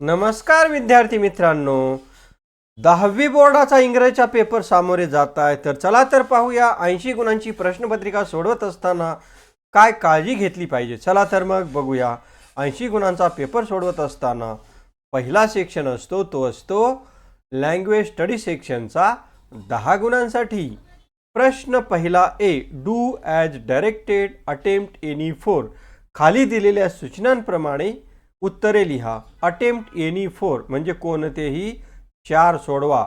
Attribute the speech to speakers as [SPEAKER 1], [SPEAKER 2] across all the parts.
[SPEAKER 1] नमस्कार विद्यार्थी मित्रांनो. दहावी बोर्डाचा इंग्रजीचा पेपर सामोरे जात आहे तर चला तर पाहूया ऐंशी गुणांची प्रश्नपत्रिका सोडवत असताना काय काळजी घेतली पाहिजे? चला तर मग बघूया. ऐंशी गुणांचा पेपर सोडवत असताना पहिला सेक्शन असतो तो असतो लँग्वेज स्टडी सेक्शनचा दहा गुणांसाठी. प्रश्न पहिला A do as directed attempt any four. खाली दिलेल्या सूचनांप्रमाणे उत्तरे लिहा. अटेम्प्ट एनी फोर म्हणजे कोणतेही चार सोडवा.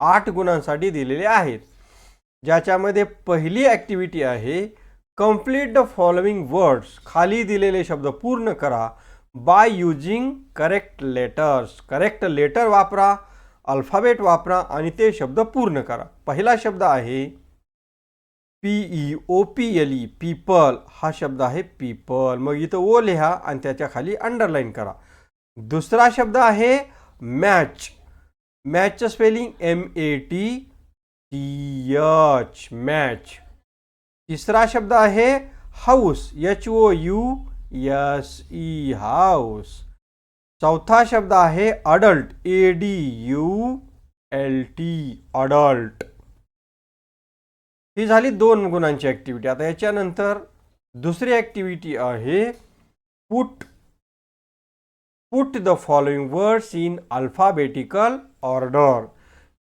[SPEAKER 1] आठ गुणांसाठी दिलेले आहेत. ज्याच्यामध्ये पहिली ॲक्टिव्हिटी आहे कंप्लीट द फॉलोइंग वर्ड्स खाली दिलेले शब्द पूर्ण करा. By using correct letters correct letter वापरा अल्फाबेट वापरा आणि ते शब्द पूर्ण करा. पहिला शब्द आहे P E O P L E people हा शब्द आहे पीपल मग इथं ओ लिहा आणि त्याच्या खाली अंडरलाईन करा. दुसरा शब्द आहे match मॅचचं spelling M A T T H match तिसरा शब्द आहे house H O U S E house चौथा शब्द आहे adult A D U L T adult ही झाली दोन गुणांची ॲक्टिव्हिटी आता याच्यानंतर दुसरी ॲक्टिव्हिटी आहे put put the following words in alphabetical order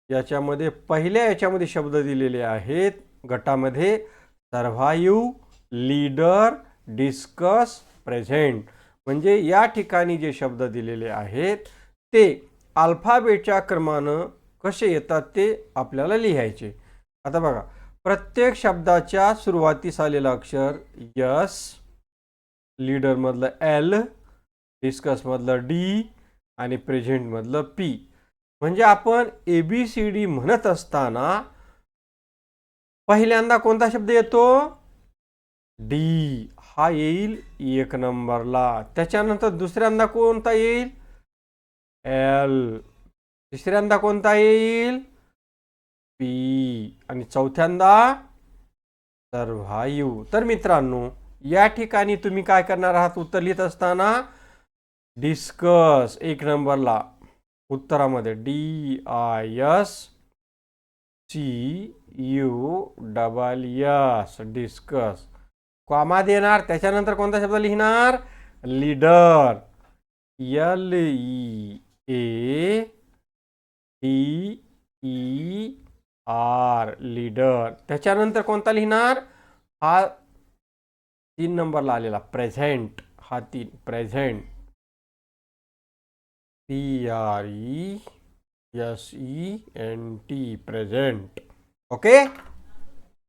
[SPEAKER 1] याच्यामध्ये पहिल्या याच्यामध्ये शब्द दिलेले आहेत गटामध्ये सर्व्हाइव्ह लीडर डिस्कस प्रेझेंट म्हणजे या ठिकाणी जे शब्द दिलेले आहेत ते अल्फाबेटच्या क्रमानं कसे येतात ते आपल्याला लिहायचे. आता बघा प्रत्येक शब्दाच्या सुरुवातीस आलेलं अक्षर यस लीडरमधलं एल डिस्कसमधलं डी आणि प्रेझेंटमधलं पी म्हणजे आपण ए बी सी डी म्हणत असताना पहिल्यांदा कोणता शब्द येतो? डी हा येईल एक नंबरला. त्याच्यानंतर दुसऱ्यांदा कोणता येईल? एल तिसऱ्यांदा कोणता येईल? पी. आणि चौथ्यांदा सर्वायू. तर मित्रांनो या ठिकाणी तुम्ही काय करणार आहात? उत्तर लिहित असताना डिस्कस एक नंबरला उत्तरामध्ये D I S C U double S discuss comma देणार. त्याच्यानंतर कोणता शब्द लिहिणार? Leader L E A D E R leader. त्याच्यानंतर कोणता लिहिणार? हा तीन नंबरला आलेला. प्रेझेंट. हा तीन. Present. P R E S E N T. Present. Okay?